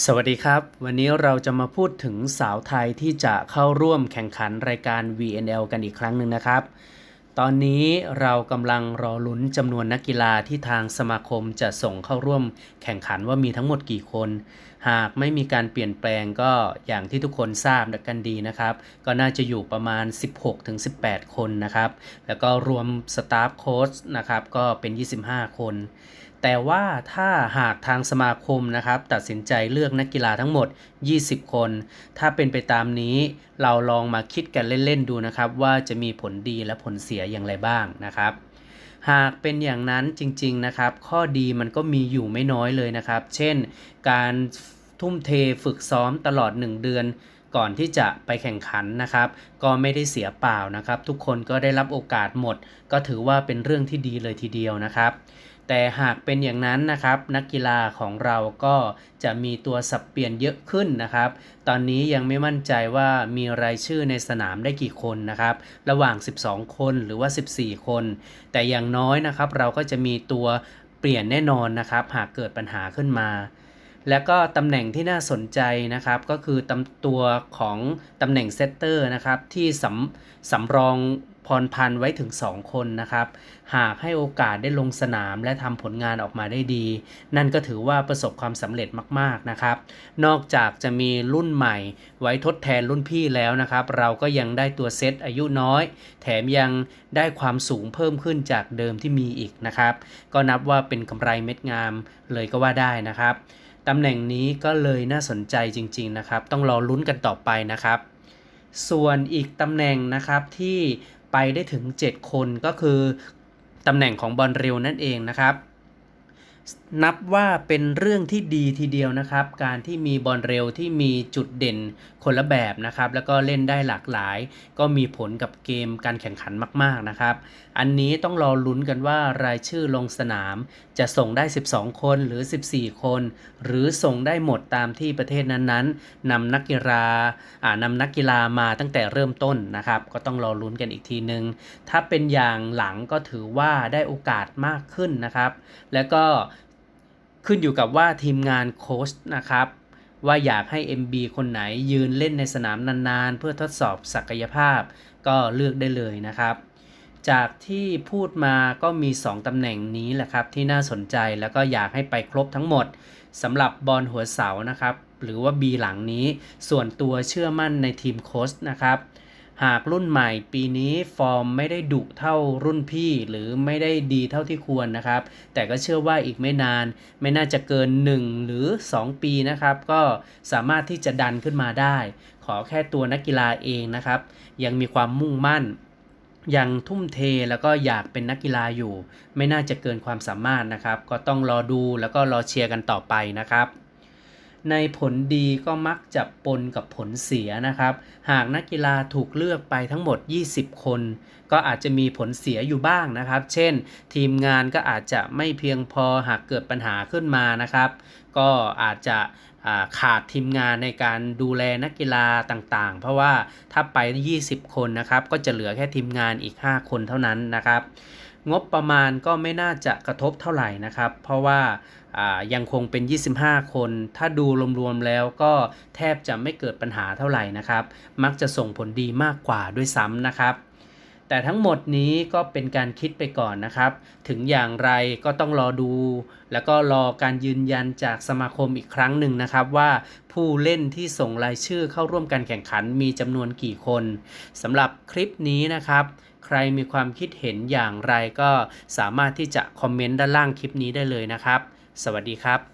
สวัสดีครับ วันนี้เราจะมาพูดถึงสาวไทยที่จะเข้าร่วมแข่งขันรายการ VNL กันอีกครั้งหนึ่งนะครับ ตอนนี้เรากำลังรอลุ้นจำนวนนักกีฬาที่ทางสมาคมจะส่งเข้าร่วมแข่งขันว่ามีทั้งหมดกี่คน หากไม่มีการเปลี่ยนแปลงก็อย่างที่ทุกคนทราบกันดีนะครับ ก็น่าจะอยู่ประมาณ 16-18 คนนะครับ แล้วก็รวมสตาฟโค้ชนะครับก็เป็น 25 คนแต่ว่าถ้าหากทางสมาคมนะครับ ตัดสินใจเลือกนักกีฬาทั้งหมด 20 คน ถ้าเป็นไปตามนี้เราลองมาคิดกันเล่น ๆ ดูนะครับ ว่าจะมีผลดีและผลเสียอย่างไรบ้างนะครับ หากเป็นอย่างนั้นจริงๆนะครับ ข้อดีมันก็มีอยู่ไม่น้อยเลยนะครับ เช่นการ ทุ่มเทฝึกซ้อมตลอด 1 เดือน ก่อนที่จะไปแข่งขันนะครับ ก็ไม่ได้เสียเปล่านะครับ ทุกคนก็ได้รับโอกาสหมด ก็ถือว่าเป็นเรื่องที่ดีเลยทีเดียวนะครับแต่หากเป็นอย่างนั้นนะครับ นักกีฬาของเราก็จะมีตัวสับเปลี่ยนเยอะขึ้นนะครับ ตอนนี้ยังไม่มั่นใจว่ามีรายชื่อในสนามได้กี่คนนะครับ ระหว่าง 12 คนหรือว่า 14 คน แต่อย่างน้อยนะครับ เราก็จะมีตัวเปลี่ยนแน่นอนนะครับ หากเกิดปัญหาขึ้นมา แล้วก็ตำแหน่งที่น่าสนใจนะครับ ก็คือตำตัวของตำแหน่งเซตเตอร์นะครับที่สำสำรอง พรพันธ์ไว้ถึง 2 คนนะครับ หากให้โอกาสได้ลงสนามและทำผลงานออกมาได้ดี นั่นก็ถือว่าประสบความสำเร็จมากๆนะครับ นอกจากจะมีรุ่นใหม่ไว้ทดแทนรุ่นพี่แล้วนะครับ เราก็ยังได้ตัวเซตอายุน้อย แถมยังได้ความสูงเพิ่มขึ้นจากเดิมที่มีอีกนะครับ ก็นับว่าเป็นกำไรเม็ดงามเลยก็ว่าได้นะครับตำแหน่งนี้ก็เลยน่าสนใจจริง ๆนะครับ ต้องรอลุ้นกันต่อไปนะครับ ส่วนอีกตำแหน่งนะครับที่ ไปได้ถึง 7 คนก็คือตำแหน่งของบอลเร็วนั่นเองนะครับ นับว่าเป็นเรื่องที่ดีทีเดียวนะครับ การที่มีบอลเร็วที่มีจุดเด่นคนละแบบนะครับ แล้วก็เล่นได้หลากหลาย ก็มีผลกับเกมการแข่งขันมาก ๆนะครับ อันนี้ต้องรอลุ้นกันว่ารายชื่อลงสนาม จะส่งได้ 12 คนหรือ 14 คน หรือส่งได้หมดตามที่ประเทศนั้นๆนำนักกีฬาอ่านำนักกีฬามาตั้งแต่เริ่มต้นนะครับ ก็ต้องรอลุ้นกันอีกทีนึง ถ้าเป็นอย่างหลังก็ถือว่าได้โอกาสมากขึ้นนะครับ แล้วก็ ขึ้นอยู่กับว่าทีมงานโค้ชนะครับ ว่าอยากให้ MB คนไหนยืนเล่นในสนามนานๆ เพื่อทดสอบศักยภาพ ก็เลือกได้เลยนะครับ จากที่พูดมาก็มี 2ตำแหน่งนี้แหละครับ ที่น่าสนใจแล้วก็อยากให้ไปครบทั้งหมดสำหรับบอลหัวเสานะครับ หรือว่า B หลังนี้ส่วนตัวเชื่อมั่นในทีมโค้ชนะครับ หากรุ่นใหม่ปีนี้ฟอร์มไม่ได้ดุเท่ารุ่นพี่ หรือไม่ได้ดีเท่าที่ควรนะครับ แต่ก็เชื่อว่าอีกไม่นาน ไม่น่าจะเกิน 1 หรือ 2 ปีนะครับ ก็สามารถที่จะดันขึ้นมาได้ ขอแค่ตัวนักกีฬาเองนะครับ ยังมีความมุ่งมั่นยังทุ่มเทแล้วก็อยากเป็นนักกีฬาอยู่ ไม่น่าจะเกินความสามารถนะครับ ก็ต้องรอดูแล้วก็รอเชียร์กันต่อไปนะครับ ในผลดีก็มักจะปนกับผลเสียนะครับ หากนักกีฬาถูกเลือกไปทั้งหมด 20 คน ก็อาจจะมีผลเสียอยู่บ้างนะครับ เช่น ทีมงานก็อาจจะไม่เพียงพอหากเกิดปัญหาขึ้นมานะครับ ก็อาจจะขาดทีมงานในการดูแลนักกีฬาต่างๆ เพราะว่าถ้าไป 20 คนนะครับ ก็จะเหลือแค่ทีมงานอีก 5 คนเท่านั้นนะครับ งบประมาณก็ไม่น่าจะกระทบเท่าไหร่นะครับ เพราะว่าายังคงเป็น 25 คน ถ้าดูรวมๆแล้วก็แทบจะไม่เกิดปัญหาเท่าไหร่นะครับ มักจะส่งผลดีมากกว่าด้วยซ้ำนะครับแต่ทั้งหมดนี้ก็เป็นการคิดไปก่อนนะครับ ถึงอย่างไรก็ต้องรอดู แล้วก็รอการยืนยันจากสมาคมอีกครั้งหนึ่งนะครับ ว่าผู้เล่นที่ส่งรายชื่อเข้าร่วมการแข่งขันมีจำนวนกี่คนสำหรับคลิปนี้นะครับ ใครมีความคิดเห็นอย่างไรก็สามารถที่จะคอมเมนต์ด้านล่างคลิปนี้ได้เลยนะครับ สวัสดีครับ